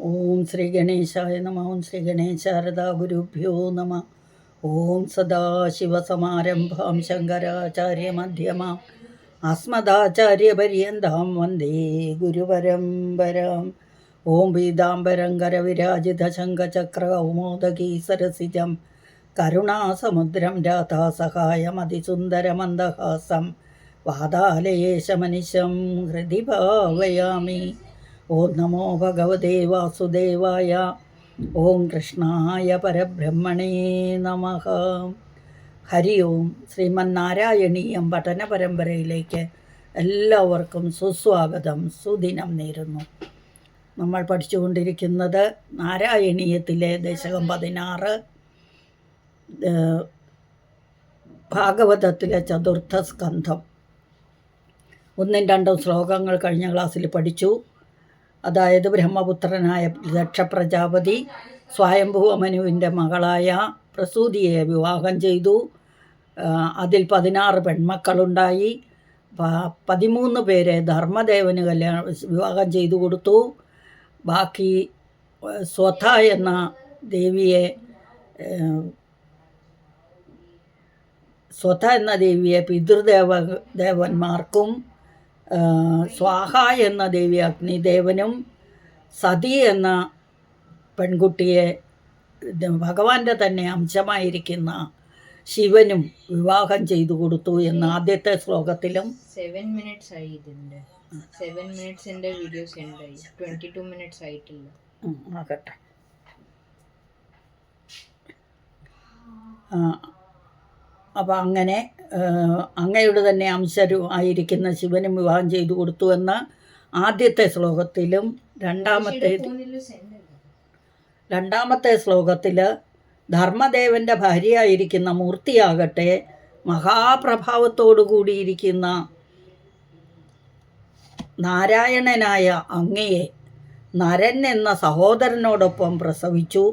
ഓം ശ്രീ ഗണേശായ നമ ഓം ശ്രീ ഗണേശാരദാ ഗുരുഭ്യോ നമ. ഓം സദാശിവസമാരംഭാം ശങ്കരാചാര്യമധ്യമാം അസ്മദാചാര്യപര്യന്താം വന്ദേ ഗുരുപരമ്പരാം ഓം പീതാംബരം കരവിരാജിത ശംഖചക്ര കൗമോദകീ സരസിജം. കരുണാസമുദ്രം രാധാസഹായമതിസുന്ദരമന്ദഹാസം വാതാലയേശമനിശം ഹൃദി ഭാവയാമി. ഓം നമോ ഭഗവതേ വാസുദേവായ. ഓം കൃഷ്ണായ പരബ്രഹ്മണേ നമ. ഹരി ഓം ശ്രീമന്നാരായണീയം പഠന പരമ്പരയിലേക്ക് എല്ലാവർക്കും സുസ്വാഗതം. സുദിനം നേരുന്നു. നമ്മൾ പഠിച്ചുകൊണ്ടിരിക്കുന്നത് നാരായണീയത്തിലെ ദശകം പതിനാറ് ഭാഗവതത്തിലെ ചതുർത്ഥ സ്കന്ധം. ഒന്നും രണ്ടും ശ്ലോകങ്ങൾ കഴിഞ്ഞ ക്ലാസ്സിൽ പഠിച്ചു. അതായത് ബ്രഹ്മപുത്രനായ ദക്ഷപ്രജാപതി സ്വയംഭൂ അമനുവിന്റെ മകളായ പ്രസൂതിയെ വിവാഹം ചെയ്തു. അതിൽ പതിനാറ് പെൺമക്കളുണ്ടായി. പതിമൂന്ന് പേരെ ധർമ്മദേവന് കല്യാണം വിവാഹം ചെയ്തു കൊടുത്തു. ബാക്കി സ്വഥ എന്ന ദേവിയെ സ്വഥ എന്ന ദേവിയെ പിതൃദേവ ദേവന്മാർക്കും സ്വാഹ എന്ന ദേവി അഗ്നിദേവനും സതി എന്ന പെൺകുട്ടിയെ ഭഗവാന്റെ തന്നെ അംശമായിരിക്കുന്ന ശിവനും വിവാഹം ചെയ്തു കൊടുത്തു എന്ന ആദ്യത്തെ ശ്ലോകത്തിലും സെവൻ മിനിറ്റ്സ് ആയി ഇതിന്റെ സെവൻ മിനിറ്റ്സിന്റെ വീഡിയോസ് ഉണ്ടായി ട്വന്റി ടു മിനിറ്റ്സ് ആയിട്ടില്ല. ആകട്ടെ. ആകട്ടെ അപ്പം അങ്ങനെ അങ്ങയുടെ തന്നെ അംശരു ആയിരിക്കുന്ന ശിവനും വിവാഹം ചെയ്തു കൊടുത്തു എന്ന ആദ്യത്തെ ശ്ലോകത്തിലും രണ്ടാമത്തെ രണ്ടാമത്തെ ശ്ലോകത്തിൽ ധർമ്മദേവന്റെ ഭാര്യയായിരിക്കുന്ന മൂർത്തിയാകട്ടെ മഹാപ്രഭാവത്തോടു കൂടിയിരിക്കുന്ന നാരായണനായ അങ്ങയെ നരൻ എന്ന സഹോദരനോടൊപ്പം പ്രസവിച്ചു.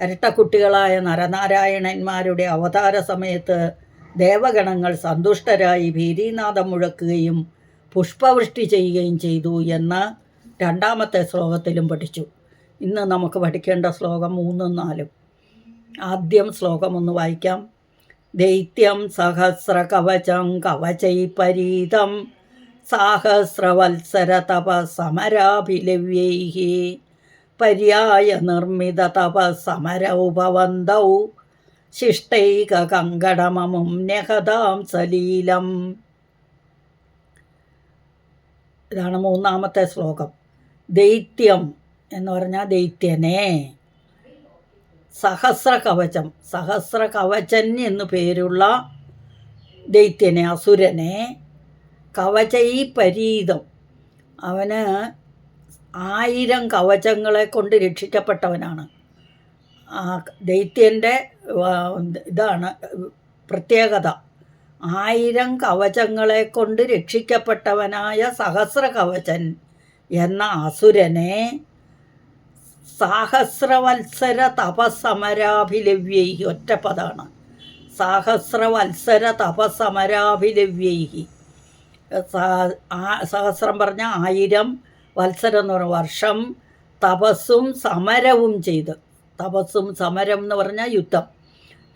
ഇരട്ടക്കുട്ടികളായ നരനാരായണന്മാരുടെ അവതാര സമയത്ത് ദേവഗണങ്ങൾ സന്തുഷ്ടരായി ഭീരീനാഥം മുഴക്കുകയും പുഷ്പവൃഷ്ടി ചെയ്യുകയും ചെയ്തു എന്ന് രണ്ടാമത്തെ ശ്ലോകത്തിലും പഠിച്ചു. ഇന്ന് നമുക്ക് പഠിക്കേണ്ട ശ്ലോകം മൂന്നും നാലും. ആദ്യം ശ്ലോകം ഒന്ന് വായിക്കാം. ദൈത്യം സഹസ്ര കവചം കവചൈ പരീതം സാഹസ്രവത്സര തപ സമരാഭിലവ്യൈः പര്യായ നിർമ്മിത തപ ശിഷ്ടൈക ശിഷ്ടൈകകങ്കടമമും നഹതാം സലീലം. ഇതാണ് മൂന്നാമത്തെ ശ്ലോകം. ദൈത്യം എന്ന് പറഞ്ഞാൽ ദൈത്യനെ. സഹസ്ര കവചം സഹസ്ര കവചൻ എന്നു പേരുള്ള ദൈത്യനെ അസുരനെ. കവചൈ പരീതം. അവന് ആയിരം കവചങ്ങളെ കൊണ്ട് രക്ഷിക്കപ്പെട്ടവനാണ്. ആ ദൈത്യന്റെ ഇതാണ് പ്രത്യേകത. ആയിരം കവചങ്ങളെ കൊണ്ട് രക്ഷിക്കപ്പെട്ടവനായ സഹസ്ര കവചൻ എന്ന അസുരനെ സാഹസ്രവത്സര തപസമരാഭിലവ്യൈ ഒറ്റപ്പതാണ് സാഹസ്രവത്സര തപസമരാഭിലവ്യൈ സ- ആ- സഹസ്രം പറഞ്ഞ ആയിരം വത്സരം എന്ന് പറഞ്ഞ വർഷം തപസ്സും സമരവും ചെയ്ത്. തപസ്സും സമരം എന്ന് പറഞ്ഞാൽ യുദ്ധം.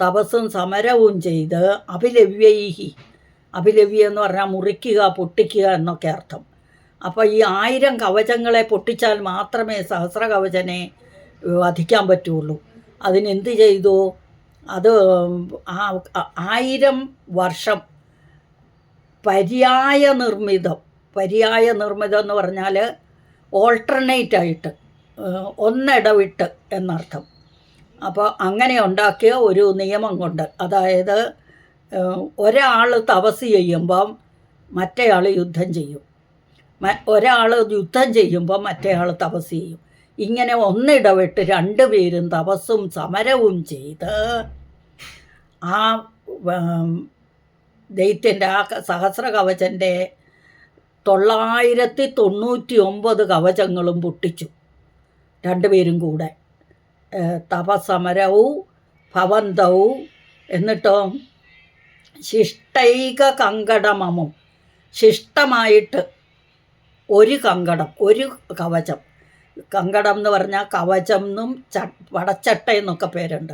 തപസ്സും സമരവും ചെയ്ത് അഭിലവ്യൈഹി. അഭിലവ്യ എന്ന് പറഞ്ഞാൽ മുറിക്കുക പൊട്ടിക്കുക എന്നൊക്കെ അർത്ഥം. അപ്പോൾ ഈ ആയിരം കവചങ്ങളെ പൊട്ടിച്ചാൽ മാത്രമേ സഹസ്ര കവചനെ വധിക്കാൻ പറ്റുള്ളൂ. അതിനെന്ത് ചെയ്തു? അത് ആയിരം വർഷം പര്യായ നിർമ്മിതം. പര്യായ നിർമ്മിതം എന്ന് പറഞ്ഞാൽ ഓൾട്ടർനേറ്റ് ആയിട്ട് ഒന്നിടവിട്ട് എന്നർത്ഥം. അപ്പോൾ അങ്ങനെ ഉണ്ടാക്കിയ ഒരു നിയമം കൊണ്ട് അതായത് ഒരാൾ തപസ് ചെയ്യുമ്പം മറ്റേയാൾ യുദ്ധം ചെയ്യും. ഒരാൾ യുദ്ധം ചെയ്യുമ്പോൾ മറ്റേയാൾ തപസ് ചെയ്യും. ഇങ്ങനെ ഒന്നിടവിട്ട് രണ്ടുപേരും തപസ്സും സമരവും ചെയ്ത് ആ ദൈത്യന്റെ ആ സഹസ്രകവചന്റെ കവചന്റെ തൊള്ളായിരത്തി തൊണ്ണൂറ്റി ഒമ്പത് കവചങ്ങളും പൊട്ടിച്ചു. രണ്ടുപേരും കൂടെ. തപസമരവും ഭവന്തവും എന്നിട്ടോ ശിഷ്ടൈക കങ്കടമമും ശിഷ്ടമായിട്ട് ഒരു കങ്കടം ഒരു കവചം. കങ്കടം എന്ന് പറഞ്ഞാൽ കവചം എന്നും ച പടച്ചട്ട എന്നൊക്കെ പേരുണ്ട്.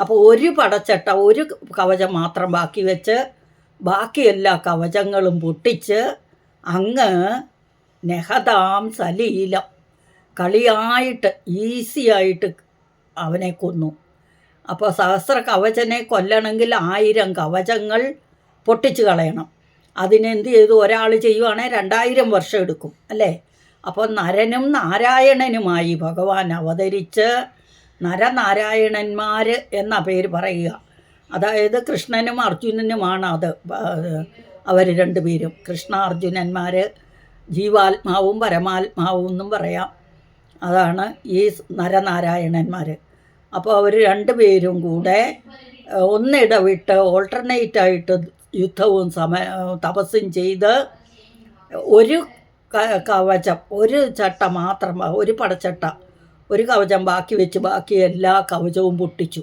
അപ്പോൾ ഒരു പടച്ചട്ട ഒരു കവചം മാത്രം ബാക്കി വെച്ച് ബാക്കി എല്ലാ കവചങ്ങളും പൊട്ടിച്ച് അങ്ങ് നെഹദാം സലീലം. കളിയായിട്ട് ഈസിയായിട്ട് അവനെ കൊന്നു. അപ്പോൾ സഹസ്ര കവചനെ കൊല്ലണമെങ്കിൽ ആയിരം കവചങ്ങൾ പൊട്ടിച്ച് കളയണം. അതിനെന്ത് ചെയ്തു? ഒരാൾ ചെയ്യുവാണെങ്കിൽ രണ്ടായിരം വർഷം എടുക്കും അല്ലേ? അപ്പോൾ നരനും നാരായണനുമായി ഭഗവാൻ അവതരിച്ച് നരനാരായണന്മാർ എന്ന പേര് പറയുക. അതായത് കൃഷ്ണനും അർജുനനുമാണ് അത് അവർ രണ്ടുപേരും. കൃഷ്ണാർജുനന്മാർ ജീവാത്മാവും പരമാത്മാവും എന്നും പറയാം. അതാണ് ഈ നരനാരായണന്മാർ അപ്പോൾ അവർ രണ്ടുപേരും കൂടെ ഒന്നിടവിട്ട് ഓൾട്ടർനേറ്റ് ആയിട്ട് യുദ്ധവും സമ തപസ്സും ചെയ്ത് ഒരു കവചം ഒരു ചട്ട മാത്രം ഒരു പടച്ചട്ട ഒരു കവചം ബാക്കി വെച്ച് ബാക്കി എല്ലാ കവചവും പൊട്ടിച്ചു.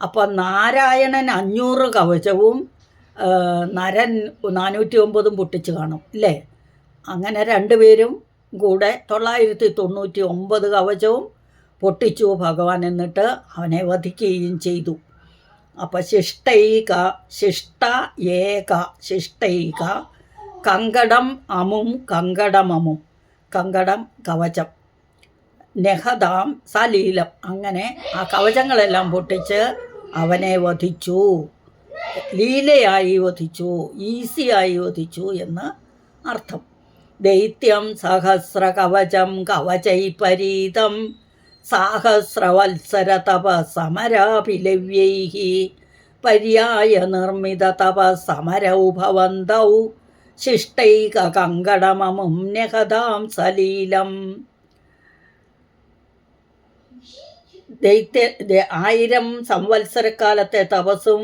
അപ്പോൾ നാരായണൻ അഞ്ഞൂറ് കവചവും നരൻ നാനൂറ്റി ഒമ്പതും പൊട്ടിച്ച് കാണും ഇല്ലേ? അങ്ങനെ രണ്ടുപേരും കൂടെ തൊള്ളായിരത്തി തൊണ്ണൂറ്റി ഒമ്പത് കവചവും പൊട്ടിച്ചു ഭഗവാൻ എന്നിട്ട് അവനെ വധിക്കുകയും ചെയ്തു. അപ്പം ശിഷ്ടൈക ശിഷ്ട ഏക ശിഷ്ടൈക കങ്കടം അമും കങ്കടമമും കങ്കടം കവചം നെഹദാം സലീലം അങ്ങനെ ആ കവചങ്ങളെല്ലാം പൊട്ടിച്ച് അവനെ വധിച്ചു. ലീലയായി വധിച്ചു ഈസിയായി വധിച്ചു എന്ന് അർത്ഥം. ദൈത്യം സഹസ്ര കവചം കവചൈ പരീതം സാഹസ്രവത്സര തപ സമരാഭിലവ്യൈ പര്യായ നിർമ്മിത തപ സമരൗ ശിഷ്ടൈക കങ്കടമമും നഹതാം സലീലം. ദൈത്യ ആയിരം സംവത്സരക്കാലത്തെ തപസ്സും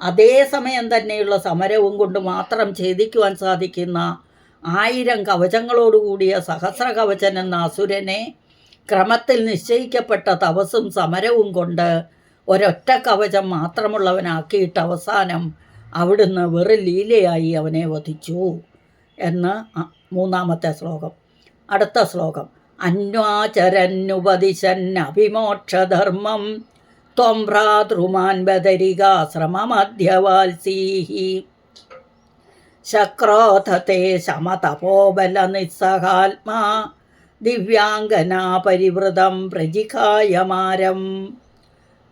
അതേസമയം തന്നെയുള്ള സമരവും കൊണ്ട് മാത്രം ഛേദിക്കുവാൻ സാധിക്കുന്ന ആയിരം കവചങ്ങളോടുകൂടിയ സഹസ്ര കവചൻ എന്ന അസുരനെ ക്രമത്തിൽ നിശ്ചയിക്കപ്പെട്ട തപസ്സും സമരവും കൊണ്ട് ഒരൊറ്റ കവചം മാത്രമുള്ളവനാക്കിയിട്ട് അവസാനം അവിടുന്ന് വെറു ലീലയായി അവനെ വധിച്ചു എന്ന് മൂന്നാമത്തെ ശ്ലോകം. അടുത്ത ശ്ലോകം. അന്വാചരന്നുപദിശന്നഭിമോക്ഷധർമ്മം ത്വം ഭ്രാതൃമാൻ ബദരികാശ്രമമധ്യവാത്സീഹി ശക്രോധത്തെ ശമതപോബല നിസ്സഹാത്മാ ദിവ്യാംഗന പരിവൃതം പ്രജിഖായമാരം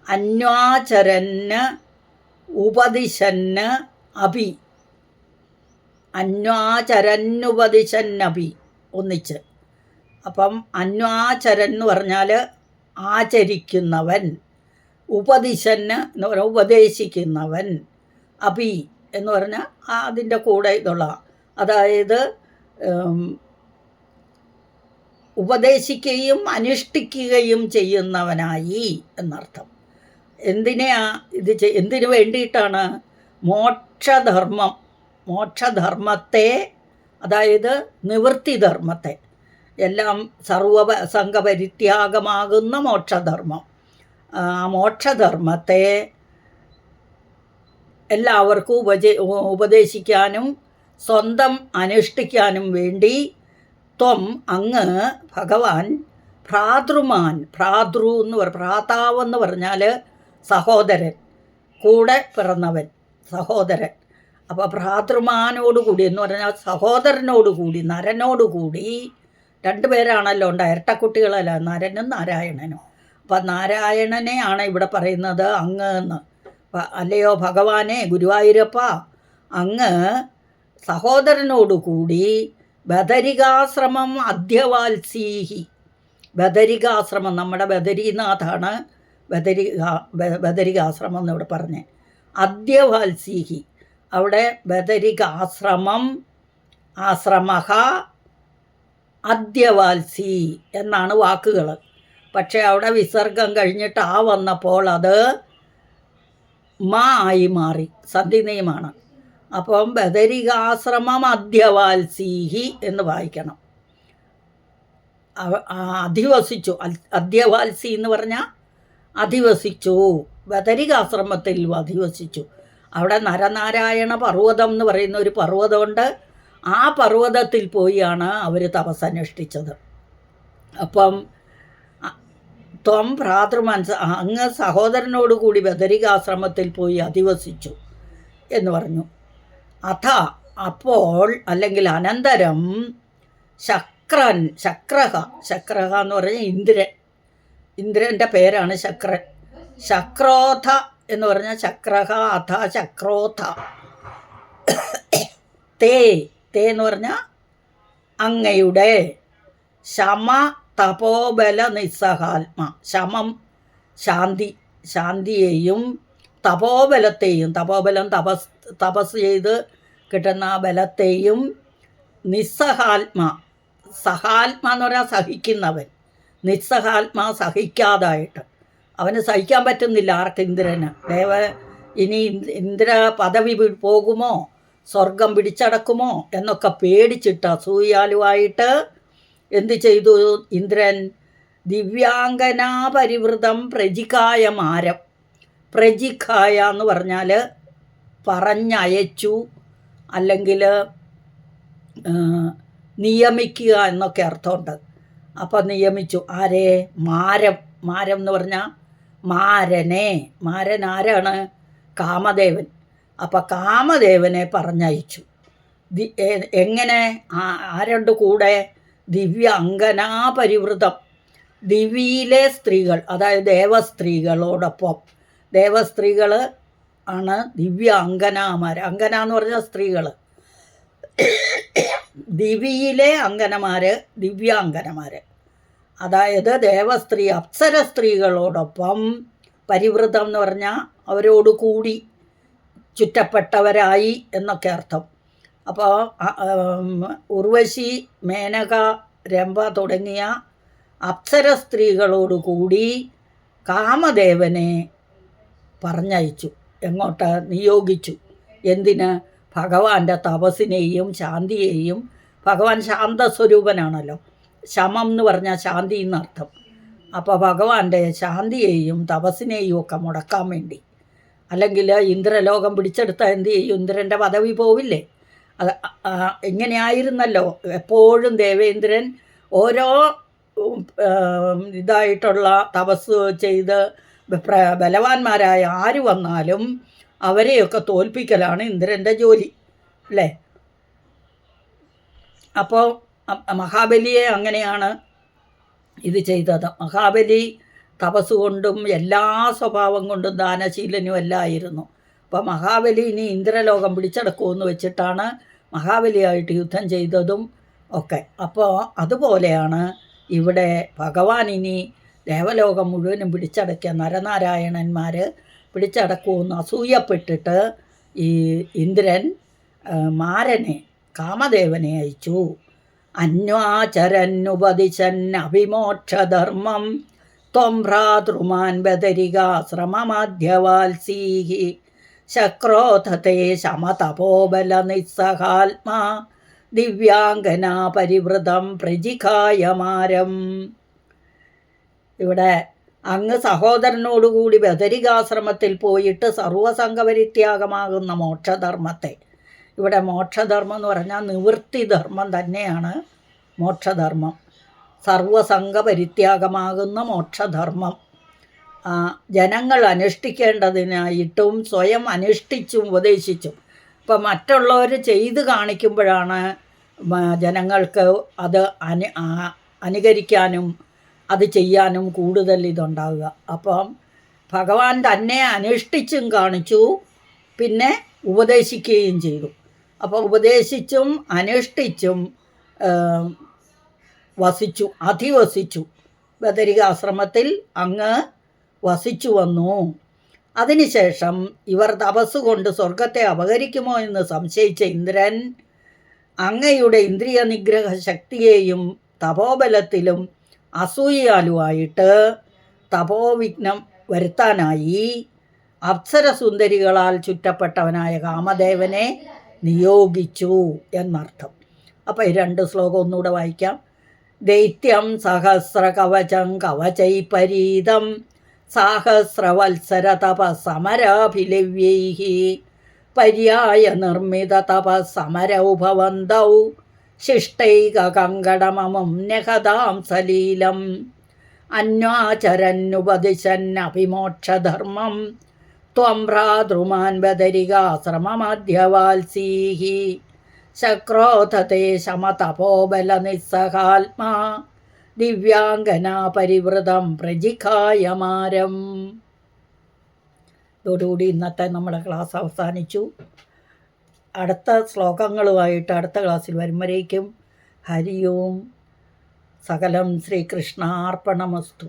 അന്വാചരന് ഉപദിശന് അഭി അന്വാചരന്നുപദിശന്നഭി ഒന്നിച്ച്. അപ്പം അന്വാചരൻ എന്ന് പറഞ്ഞാൽ ആചരിക്കുന്നവൻ. ഉപദിശന് എന്ന് പറഞ്ഞാൽ ഉപദേശിക്കുന്നവൻ. അഭി എന്ന് പറഞ്ഞാൽ അതിന്റെ കൂടെ ഇതുള്ള അതായത് ഉപദേശിക്കുകയും അനുഷ്ഠിക്കുകയും ചെയ്യുന്നവനായി എന്നർത്ഥം. എന്തിനെയാ ഇത് എന്തിനു വേണ്ടിയിട്ടാണ് മോക്ഷധർമ്മം മോക്ഷധർമ്മത്തെ അതായത് നിവൃത്തിധർമ്മത്തെ എല്ലാം സർവ സംഘപരിത്യാഗമാകുന്ന മോക്ഷധർമ്മം. മോക്ഷധർമ്മത്തെ എല്ലാവർക്കും ഉപജ ഉപദേശിക്കാനും സ്വന്തം അനുഷ്ഠിക്കാനും വേണ്ടി ത്വം അങ്ങ് ഭഗവാൻ ഭ്രാതൃമാൻ ഭ്രാതൃ എന്ന് പറ ഭ്രാതാവ് എന്ന് പറഞ്ഞാൽ സഹോദരൻ കൂടെ പിറന്നവൻ സഹോദരൻ. അപ്പോൾ ഭ്രാതൃമാനോടുകൂടി എന്ന് പറഞ്ഞാൽ സഹോദരനോട് കൂടി നരനോടുകൂടി കൂടി പേരാണല്ലോ ഉണ്ടായ ഇരട്ടക്കുട്ടികളല്ല നരനും നാരായണനും. അപ്പം നാരായണനെയാണ് ഇവിടെ പറയുന്നത്. അങ്ങ് എന്ന് അല്ലയോ ഭഗവാനെ ഗുരുവായൂരപ്പ. അങ്ങ് സഹോദരനോടുകൂടി ബദരികാശ്രമം അധ്യവാത്സീഹി. ബദരികാശ്രമം നമ്മുടെ ബദരീനാഥാണ് ബദരിക ബ- ബദരികാശ്രമം എന്നിവിടെ പറഞ്ഞേ. അദ്യവാത്സീഹി അവിടെ ബദരികാശ്രമം ആശ്രമഹ അദ്യവാത്സി എന്നാണ് വാക്കുകൾ പക്ഷേ അവിടെ വിസർഗം കഴിഞ്ഞിട്ട് ആ വന്നപ്പോൾ അത് മാ ആയി മാറി സന്ധി നിയമമാണ് അപ്പം ബദരികാശ്രമം അധ്യവാത്സീഹി എന്ന് വായിക്കണം. അധിവസിച്ചു. അധ്യവാത്സി എന്ന് പറഞ്ഞാൽ അധിവസിച്ചു. ബദരികാശ്രമത്തിൽ അധിവസിച്ചു. അവിടെ നരനാരായണ പർവതം എന്ന് പറയുന്ന ഒരു പർവതമുണ്ട്. ആ പർവതത്തിൽ പോയാണ് അവർ തപസ്സനുഷ്ഠിച്ചത്. അപ്പം ത്വം ഭ്രാതൃമൻസ അങ്ങ് സഹോദരനോടുകൂടി ബദരികാശ്രമത്തിൽ പോയി അധിവസിച്ചു എന്ന് പറഞ്ഞു. അഥ അപ്പോൾ അല്ലെങ്കിൽ അനന്തരം ശക്രൻ ശക്രഹ ശക്രഹ എന്ന് പറഞ്ഞാൽ ഇന്ദ്രൻ. ഇന്ദ്രന്റെ പേരാണ് ശക്രൻ. ശക്രോഥ എന്ന് പറഞ്ഞാൽ ശക്രഹ അഥ ശക്രോഥ തേ തേ എന്ന് പറഞ്ഞാൽ അങ്ങയുടെ ശമ തപോബല നിസ്സഹാത്മ ശമം ശാന്തി ശാന്തിയെയും തപോബലത്തെയും തപോബലം തപസ് തപസ് ചെയ്ത് കിട്ടുന്ന ബലത്തെയും നിസ്സഹാത്മ. സഹാത്മ എന്ന് പറഞ്ഞാൽ സഹിക്കുന്നവൻ. നിസ്സഹാത്മ സഹിക്കാതായിട്ട്. അവന് സഹിക്കാൻ പറ്റുന്നില്ല ആർക്ക് ഇന്ദ്രന്. ദേവ ഇനി ഇന്ദ്- ഇന്ദ്ര പദവി പോകുമോ? സ്വർഗം പിടിച്ചടക്കുമോ? എന്നൊക്കെ പേടിച്ചിട്ട് അസൂയാലുവായിട്ട് എന്ത് ചെയ്തു? ഇന്ദ്രൻ ദിവ്യാംഗനാപരിവൃതം പ്രജിക്കായ മാരം. പ്രജിക്കായ എന്ന് പറഞ്ഞാൽ പറഞ്ഞയച്ചു അല്ലെങ്കിൽ നിയമിക്കുക എന്നൊക്കെ അർത്ഥമുണ്ട്. അപ്പം നിയമിച്ചു. ആരെ? മാരം. മാരം എന്ന് പറഞ്ഞാൽ മാരനെ. മാരൻ ആരാണ്? കാമദേവൻ. അപ്പം കാമദേവനെ പറഞ്ഞയച്ചു. എങ്ങനെ? ആരുണ്ട് കൂടെ? ദിവ്യ അങ്കനാ പരിവൃതം ദിവിയിലെ സ്ത്രീകൾ അതായത് ദേവസ്ത്രീകളോടൊപ്പം. ദേവസ്ത്രീകൾ ആണ് ദിവ്യ അങ്കനാമാർ അങ്കന എന്ന് പറഞ്ഞ സ്ത്രീകൾ ദിവിയിലെ അങ്കനമാർ ദിവ്യാംഗനമാർ അതായത് ദേവസ്ത്രീ അപ്സര സ്ത്രീകളോടൊപ്പം പരിവൃതം എന്ന് പറഞ്ഞാൽ അവരോട് കൂടി ചുറ്റപ്പെട്ടവരായി എന്നൊക്കെ അർത്ഥം. അപ്പോൾ ഉർവശി മേനക രംഭ തുടങ്ങിയ അപ്സര സ്ത്രീകളോട് കൂടി കാമദേവനെ പറഞ്ഞയച്ചു. എങ്ങോട്ട്? നിയോഗിച്ചു. എന്തിന്? ഭഗവാന്റെ തപസ്സിനെയും ശാന്തിയെയും. ഭഗവാൻ ശാന്തസ്വരൂപനാണല്ലോ. ശമം എന്ന് പറഞ്ഞാൽ ശാന്തി എന്നർത്ഥം. അപ്പോൾ ഭഗവാന്റെ ശാന്തിയെയും തപസ്സിനെയും ഒക്കെ മുടക്കാൻ വേണ്ടി. അല്ലെങ്കിൽ ഇന്ദ്രലോകം പിടിച്ചെടുത്താൽ എന്ത് ചെയ്യും? ഇന്ദ്രന്റെ പദവി പോവില്ലേ? അത് ഇങ്ങനെയായിരുന്നല്ലോ. എപ്പോഴും ദേവേന്ദ്രൻ ഓരോ ഇതായിട്ടുള്ള തപസ് ചെയ്ത് ബലവാന്മാരായ ആര് വന്നാലും അവരെയൊക്കെ തോൽപ്പിക്കലാണ് ഇന്ദ്രന്റെ ജോലി അല്ലേ? അപ്പോൾ മഹാബലിയെ അങ്ങനെയാണ് ഇത് ചെയ്തത്. മഹാബലി തപസ് കൊണ്ടും എല്ലാ സ്വഭാവം കൊണ്ടും ദാനശീലനും എല്ലാം അപ്പോൾ മഹാബലി ഇനി ഇന്ദ്രലോകം പിടിച്ചടക്കുമെന്ന് വെച്ചിട്ടാണ് മഹാബലിയായിട്ട് യുദ്ധം ചെയ്തതും ഒക്കെ. അപ്പോൾ അതുപോലെയാണ് ഇവിടെ ഭഗവാൻ ഇനി ദേവലോകം മുഴുവനും പിടിച്ചടക്കിയ നരനാരായണന്മാർ പിടിച്ചടക്കുമെന്ന് അസൂയപ്പെട്ടിട്ട് ഈ ഇന്ദ്രൻ മാരനെ കാമദേവനെ അയച്ചു. അന്വാചരന്നുപതിശൻ അഭിമോക്ഷധർമ്മം ത്വം ഭ്രാതൃമാൻ ബദരികാശ്രമമാധ്യവാത്സീഹി ശക്രോധത്തെ ശമതപോബല നിസ്സഹാത്മാ ദിവ്യാംഗനാ പരിവൃതം പ്രജിഖായമാരം. ഇവിടെ അങ്ങ് സഹോദരനോടുകൂടി ബദരികാശ്രമത്തിൽ പോയിട്ട് സർവസംഗപരിത്യാഗമാകുന്ന മോക്ഷധർമ്മത്തെ. ഇവിടെ മോക്ഷധർമ്മം എന്ന് പറഞ്ഞാൽ നിവൃത്തി ധർമ്മം തന്നെയാണ് മോക്ഷധർമ്മം. സർവസംഗപരിത്യാഗമാകുന്ന മോക്ഷധർമ്മം. ജനങ്ങൾ അനുഷ്ഠിക്കേണ്ടതിനായിട്ടും സ്വയം അനുഷ്ഠിച്ചും ഉപദേശിച്ചും. ഇപ്പം മറ്റുള്ളവർ ചെയ്ത് കാണിക്കുമ്പോഴാണ് ജനങ്ങൾക്ക് അത് അനു അനുകരിക്കാനും അത് ചെയ്യാനും കൂടുതൽ ഇതുണ്ടാവുക. അപ്പം ഭഗവാൻ തന്നെ അനുഷ്ഠിച്ചും കാണിച്ചു പിന്നെ ഉപദേശിക്കുകയും ചെയ്തു. അപ്പോൾ ഉപദേശിച്ചും അനുഷ്ഠിച്ചും വസിച്ചു അധിവസിച്ചു. ബദരികാശ്രമത്തിൽ അങ്ങ് വസിച്ചു വന്നു. അതിനുശേഷം ഇവർ തപസ്സുകൊണ്ട് സ്വർഗത്തെ അപഹരിക്കുമോ എന്ന് സംശയിച്ച ഇന്ദ്രൻ അങ്ങയുടെ ഇന്ദ്രിയ നിഗ്രഹ ശക്തിയെയും തപോബലത്തിലും അസൂയാലുമായിട്ട് തപോവിഘ്നം വരുത്താനായി അപ്സരസുന്ദരികളാൽ ചുറ്റപ്പെട്ടവനായ കാമദേവനെ നിയോഗിച്ചു എന്നർത്ഥം. അപ്പോൾ ഈ രണ്ട് ശ്ലോകം ഒന്നുകൂടെ വായിക്കാം. ദൈത്യം സഹസ്രകവചം കവചൈപരീതം കവചൈ തപസമരാഭിലവ്യൈ പര്യായ നിർമ്മിത തപസമരൗ ഭവന്തൗ ശിഷ്ടൈകങ്കടമമം നഹതാം സലീലം. അന്വാചരന്നുപദിശന്നഭിമോക്ഷധർമ്മം ത്വം ഭ്രാതൃമാൻ ബദരികാശ്രമമധ്യവാത്സീഹി ശക്രോധത്തെ ശമതപോബലനിസ്സഹാത്മാ ദിവ്യാംഗനാ പരിവൃതം പ്രജിഖായമാരം. ഇതോടുകൂടി ഇന്നത്തെ നമ്മുടെ ക്ലാസ് അവസാനിച്ചു. അടുത്ത ശ്ലോകങ്ങളുമായിട്ട് അടുത്ത ക്ലാസ്സിൽ വരുമ്പോഴേക്കും ഹരിയോം സകലം ശ്രീകൃഷ്ണാർപ്പണമസ്തു.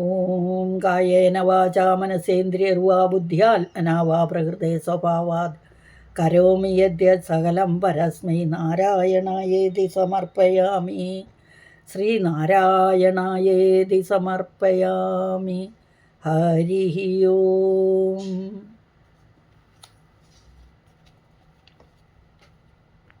ഓം കായേന വാചാ മനസേന്ദ്രിയർവാ ബുദ്ധ്യാത്മനാ വാ പ്രകൃതേ സ്വഭാവാത് കരോമി യദ്യ സകലം പരസ്മൈ നാരായണായേതി സമർപ്പയാമി. ശ്രീനാരായണായേതി സമർപ്പയാമി. ഹരി ഓം.